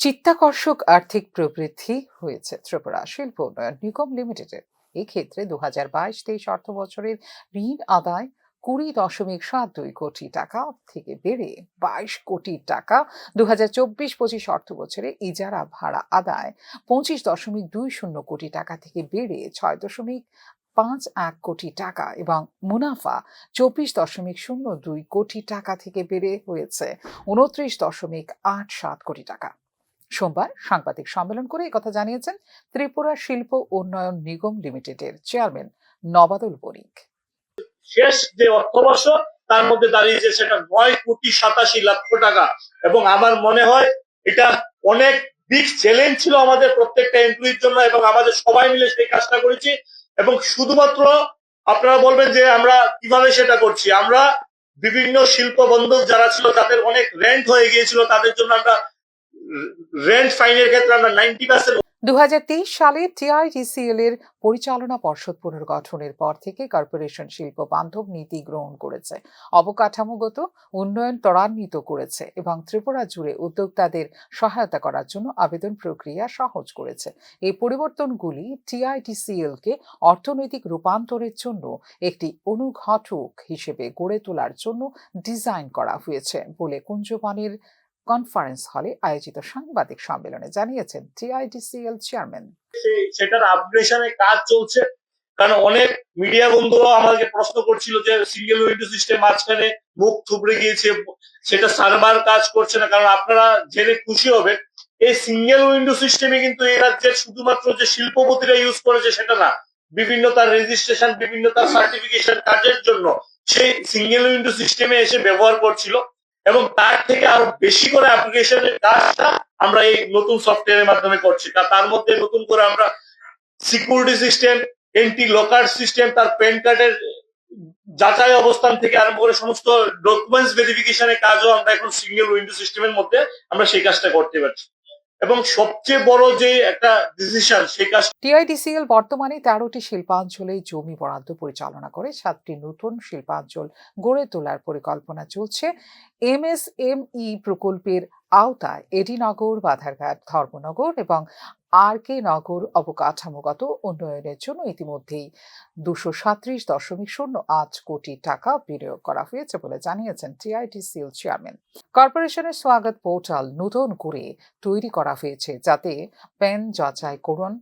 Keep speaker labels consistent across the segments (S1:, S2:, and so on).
S1: চিত্তাকর্ষক আর্থিক প্রবৃদ্ধি হয়েছে ত্রিপুরা শিল্প উন্নয়ন নিগম লিমিটেডের এই ক্ষেত্রে দু হাজার বাইশ তেইশ অর্থ বছরের ঋণ আদায় কুড়ি দশমিক সাত দুই কোটি টাকা থেকে বেড়ে বাইশ কোটি টাকা। দু হাজার চব্বিশ পঁচিশ অর্থ বছরে ইজারা ভাড়া আদায় পঁচিশ দশমিক দুই শূন্য কোটি টাকা থেকে বেড়ে ছয় দশমিক পাঁচ এক কোটি টাকা এবং মুনাফা চব্বিশ দশমিক শূন্য দুই কোটি টাকা থেকে বেড়ে হয়েছে। উনত্রিশ দশমিক আট সাত কোটি টাকা। সোমবার সাংবাদিক সম্মেলন করে কথা জানিয়েছেন ত্রিপুরা শিল্প উন্নয়ন নিগম লিমিটেডের চেয়ারম্যান নবাদুল বণিক
S2: শেষ যে অর্থবর্ষ, তার মধ্যে দাঁড়িয়েছে সেটা নয় কোটি সাতাশি লক্ষ টাকা। এবং আমার মনে হয় এটা অনেক বিগ চ্যালেঞ্জ ছিল আমাদের প্রত্যেকটা এমপ্লয়ির জন্য এবং আমাদের সবাই মিলে সেই কাজটা করেছি। এবং শুধুমাত্র আপনারা বলবেন যে আমরা কীভাবে সেটা করছি? আমরা বিভিন্ন শিল্প বন্ধক যারা ছিল, তাদের অনেক রেন্ট হয়ে গিয়েছিল, তাদের জন্য আমরা রেন্ট ফাইনের ক্ষেত্রে আমরা নাইনটি পার্সেন্ট
S1: দু সালে টিআইডিসিএল এর পরিচালনা পর্ষদ পুনর্গঠনের পর থেকে কর্পোরেশন শিল্প বান্ধব নীতি গ্রহণ করেছে, অবকাঠামোগত উন্নয়ন ত্বরান্বিত করেছে এবং ত্রিপুরা জুড়ে উদ্যোক্তাদের সহায়তা করার জন্য আবেদন প্রক্রিয়া সহজ করেছে। এই পরিবর্তনগুলি টিআইডিসিএল কে অর্থনৈতিক রূপান্তরের জন্য একটি অনুঘটক হিসেবে গড়ে তোলার জন্য ডিজাইন করা হয়েছে বলে কুঞ্জবাণীর কনফারেন্স হলে আয়োজিত সাংবাদিক সম্মেলনে জানিয়েছেন টিআইডিসিএল চেয়ারম্যান।
S2: সেটার আপগ্রেশনের কাজ চলছে। কারণ অনেক মিডিয়া বন্ধুরাও আমাকে প্রশ্ন করছিল যে সিঙ্গেল উইন্ডো সিস্টেম মাঝখানে মুখ থুবড়ে গিয়েছে, সেটা সার্ভার কাজ করছে না। কারণ আপনারা জেনে খুশি হবেন, এই সিঙ্গেল উইন্ডো সিস্টেমে কিন্তু এই রাজ্যের শুধুমাত্র যে শিল্পপতিরা ইউজ করেছে সেটা না, বিভিন্ন তার রেজিস্ট্রেশন বিভিন্ন তার সার্টিফিকেশন কাজের জন্য সেই সিঙ্গেল উইন্ডো সিস্টেমে এসে ব্যবহার করছিল। এবং তার থেকে আরও বেশি করে অ্যাপ্লিকেশনের কাজটা আমরা এই নতুন সফটওয়্যারের মাধ্যমে করছি। তার মধ্যে নতুন করে আমরা security system anti locker system তার প্যান কার্ডের যাচাই অবস্থান থেকে আরম্ভ করে সমস্ত ডকুমেন্টস ভেরিফিকেশনের কাজও আমরা এখন সিঙ্গেল উইন্ডো সিস্টেমের মধ্যে আমরা সেই কাজটা করতে পারছি। এবং সবচেয়ে বড় যে একটা ডিসিশন সেই কাজ
S1: টিআইডিসিএল বর্তমানে তেরোটি শিল্পাঞ্চলে জমি বরাদ্দ পরিচালনা করে, সাতটি নতুন শিল্পাঞ্চল গড়ে তোলার পরিকল্পনা চলছে। এমএসএমই প্রকল্পের আওতায় এডিনগর, বাধারঘাট, ধর্মনগর এবং আর কে নগর অবকাঠামোগত উন্নয়নের জন্য ইতিমধ্যেই দুশো সাত্রিশ দশমিক শূন্য আট কোটি টাকা বিনিয়োগ করা হয়েছে বলে জানিয়েছেন টিআইটিসিএল চেয়ারম্যান। কর্পোরেশনের স্বাগত পোর্টাল নতুন করে তৈরি করা হয়েছে যাতে প্যান যাচাই করুন,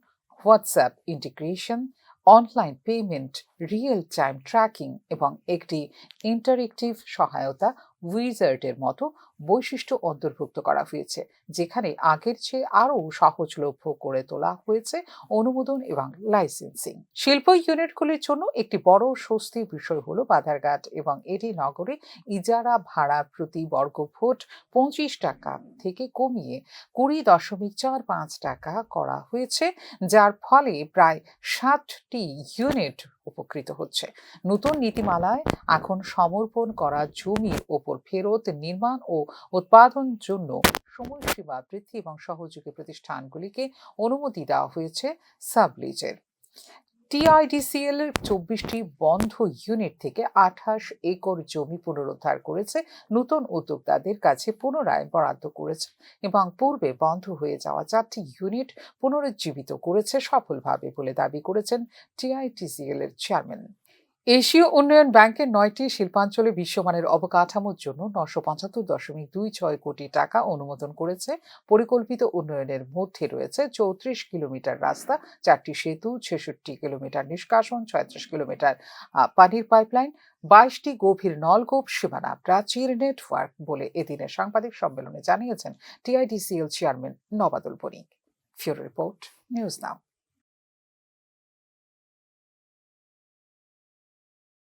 S1: WhatsApp integration, online payment, real time tracking এবং একটি ইন্টারেক্টিভ সহায়তা উইজার্টের মতো বৈশিষ্ট্য অন্তর্ভুক্ত করা হয়েছে, যেখানে আগের চেয়ে আরও সহজলভ্য করে তোলা হয়েছে অনুমোদন এবং লাইসেন্সিং। শিল্প ইউনিটগুলির জন্য একটি বড় স্বস্তির বিষয় হলো বাধারঘাট এবং এটি নগরে ইজারা ভাড়া প্রতি বর্গফুট পঁচিশ টাকা থেকে কমিয়ে কুড়ি দশমিক চার পাঁচ টাকা করা হয়েছে, যার ফলে প্রায় ষাটটি ইউনিট উপকৃত হচ্ছে। নতুন নীতিমালায় এখন সমর্পণ করা জমির ওপর ফেরত, নির্মাণ ও উৎপাদন জন্য সময়সীমা বৃদ্ধি এবং সহযোগী প্রতিষ্ঠানগুলিকে অনুমতি দেওয়া হয়েছে সাবলিজের। টিআইডিসিএল এর চব্বিশটি বন্ধ ইউনিট থেকে আঠাশ একর জমি পুনরুদ্ধার করেছে। নতুন উদ্যোক্তাদের কাছে পুনরায় বরাদ্দ করেছে এবং পূর্বে বন্ধ হয়ে যাওয়া চারটি ইউনিট পুনরুজ্জীবিত করেছে সফলভাবে বলে দাবি করেছেন টিআইটিসিএল এর চেয়ারম্যান। এশীয় উন্নয়ন ব্যাংকের নয়টি শিল্পাঞ্চলে বিশ্বমানের অবকাঠামোর জন্য নশো পঁচাত্তর দশমিক দুই ছয় কোটি টাকা অনুমোদন করেছে। পরিকল্পিত উন্নয়নের মধ্যে রয়েছে চৌত্রিশ কিলোমিটার রাস্তা, চারটি সেতু, ছেষট্টি কিলোমিটার নিষ্কাশন, ছয়ত্রিশ কিলোমিটার পানির পাইপলাইন, বাইশটি গভীর নলকূপ, সীমানা প্রাচীর নেটওয়ার্ক বলে এদিনের সাংবাদিক সম্মেলনে জানিয়েছেন TIDCL chairman Nabadul Banik. Bureau report, news now.